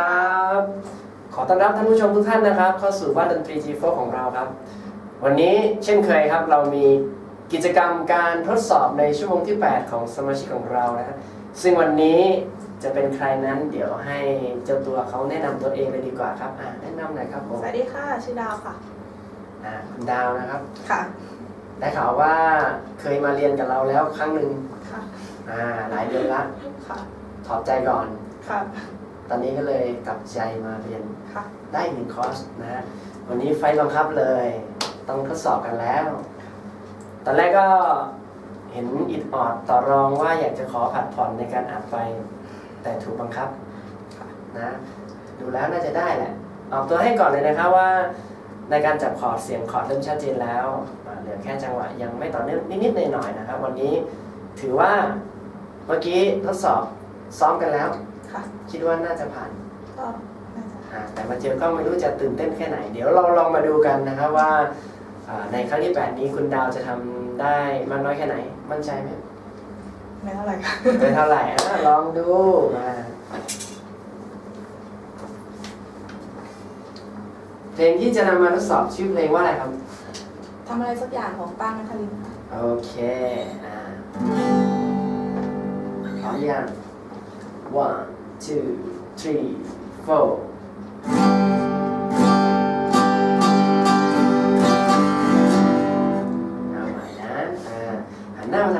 ครับ ขอต้อนรับท่านผู้ชมทุกท่านนะครับ เข้าสู่บ้านดนตรี G4 ของเราครับ วันนี้เช่นเคยครับเรามีกิจกรรมการทดสอบในชั่วโมงที่ 8 ของสมาชิกของเรานะฮะซึ่งวันนี้จะเป็นใครนั้นเดี๋ยวให้เจ้าตัวเขาแนะนำตัวเองเลยดีกว่าครับอ่าแนะนำหน่อยครับผมสวัสดีค่ะ ชื่อดาวค่ะอ่าคุณดาวนะครับค่ะ ได้ข่าวว่าเคยมาเรียนกับเราแล้วครั้งหนึ่งค่ะอ่าหลายเดือนละค่ะ ถอดใจก่อน ค่ะ ตอนนี้ก็เลยกลับใจมาเรียนค่ะได้หนึ่งคอร์สนะฮะวันนี้ไฟล์บังคับเลย ต้องทดสอบกันแล้ว ตอนแรกก็เห็นอิดออดต่อรองว่าอยากจะขอผัดผ่อนในการอัดไฟ แต่ถูกบังคับนะดูแล้วน่าจะได้แหละ ออกตัวให้ก่อนเลยนะครับว่า ในการจับคอร์ดเสียงคอร์ดเริ่มชัดเจนแล้วอ่าเหลือแค่จังหวะยังไม่ต่อเนื่องนิดๆหน่อยๆนะครับ วันนี้ถือว่าเมื่อกี้ทดสอบซ้อมกันแล้ว ค่ะคิดว่าน่าจะผ่านก็น่าจะอ่าแต่มาเจอก็ไม่รู้จะตื่นเต้นแค่ไหน เดี๋ยวเราลองมาดูกันนะครับว่าอ่าในครั้งที่ 8 นี้คุณดาวจะทำได้มากน้อยแค่ไหน มั่นใจไหม ไม่เท่าไหร่ค่ะ ไม่เท่าไหร่อะลองดูมาเพลงที่จะนำมาทดสอบชื่อเพลงว่าอะไรครับ ทำอะไรสักอย่างของป้านัทลินค่ะโอเค อ่าพร้อมยัง one two three four เอาใหม่นะอ่าหันหน้ามาท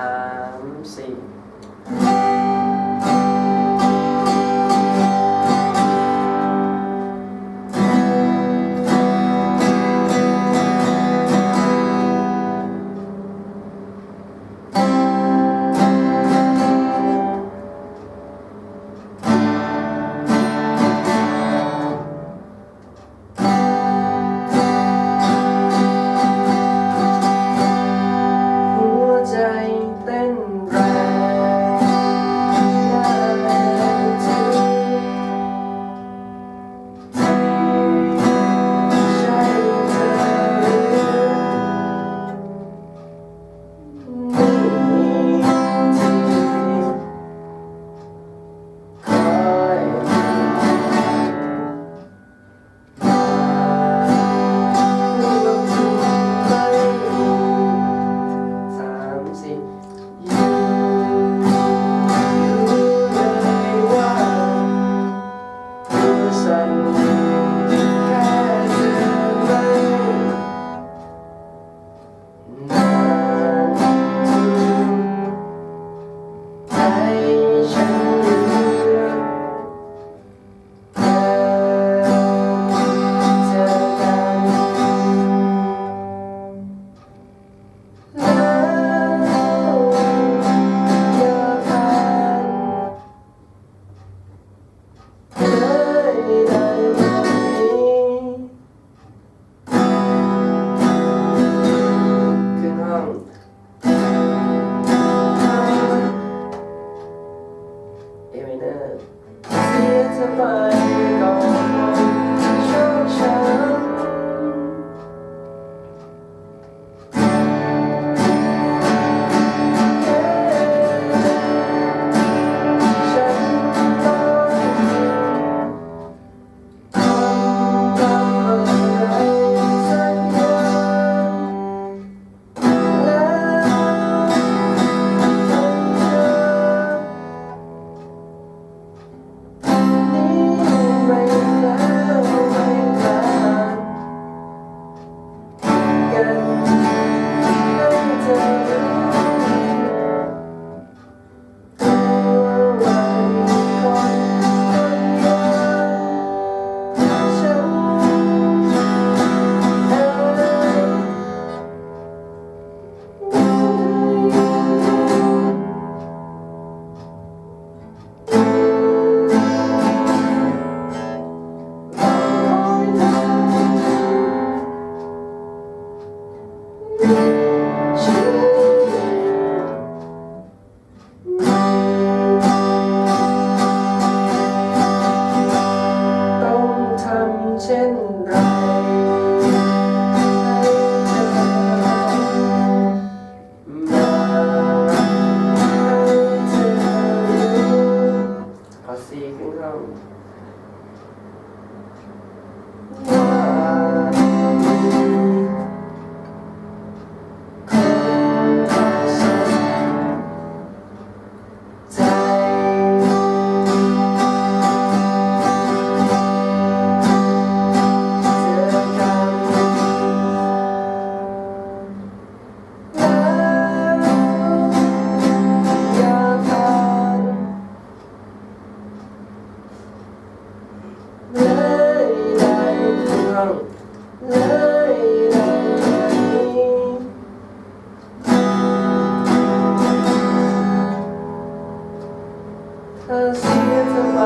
together. เธอเสียเธอไป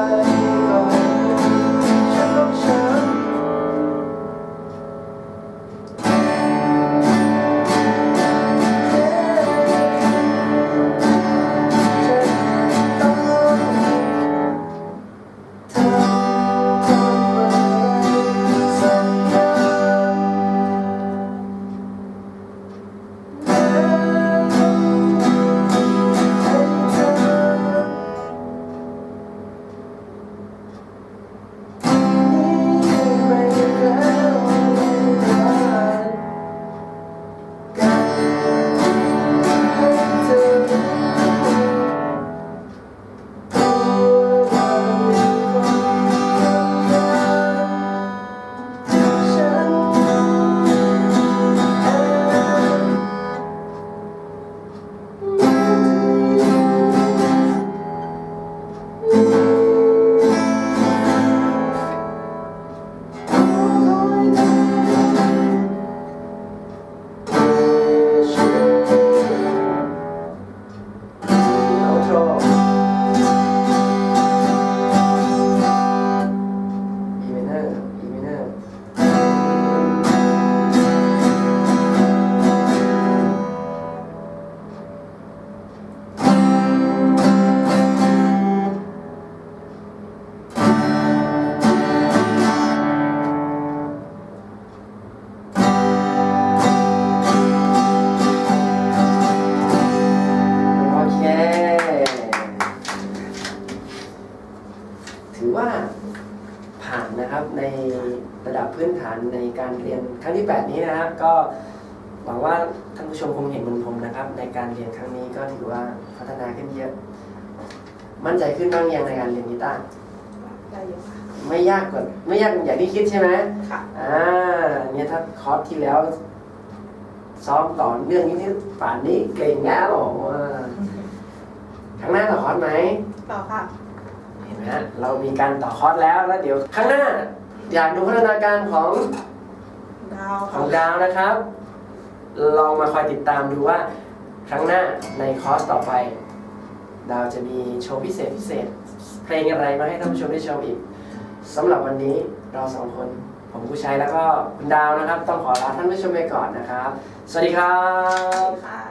ก่อนฉันต้องใช้ 28 นี้นะครับ ก็หวังว่าท่านผู้ชมคงเห็นบุมืผมนะครับ ในการเรียนครั้งนี้ก็ถือว่าพัฒนาขึ้นเยอะ มั่นใจขึ้นบ้างยังในการเรียนกีตาร์ได้อไม่ยากกว่าไม่ยากอย่างที่คิดใช่ไหมค่ะ อ่าเนี่ยถ้าคอร์สที่แล้ว ซ้อมต่อเรื่องนี้นี่ป่านนี้เก่งแล้วอครั้งหน้าต่อคอร์สไหม ต่อค่ะ เห็นไหมเรามีการต่อคอร์สแล้วแล้วเดี๋ยวครั้งหน้า อยากดูพัฒนาการของ ดาวขค่ะองดาวนะครับ ลองมาคอยติดตามดูว่า ครั้งหน้าในคอร์สต่อไป ดาวจะมีโชว์พิเศษพิเศษ เพลงอะไรมาให้ท่านผู้ชมได้ชมอีกสำหรับวันนี้เราสองคน ผมผู้ชัยแล้วก็คุณดาวนะครับ ต้องขอลาท่านผู้ชมไปก่อนนะครับ สวัสดีครับ ค่ะ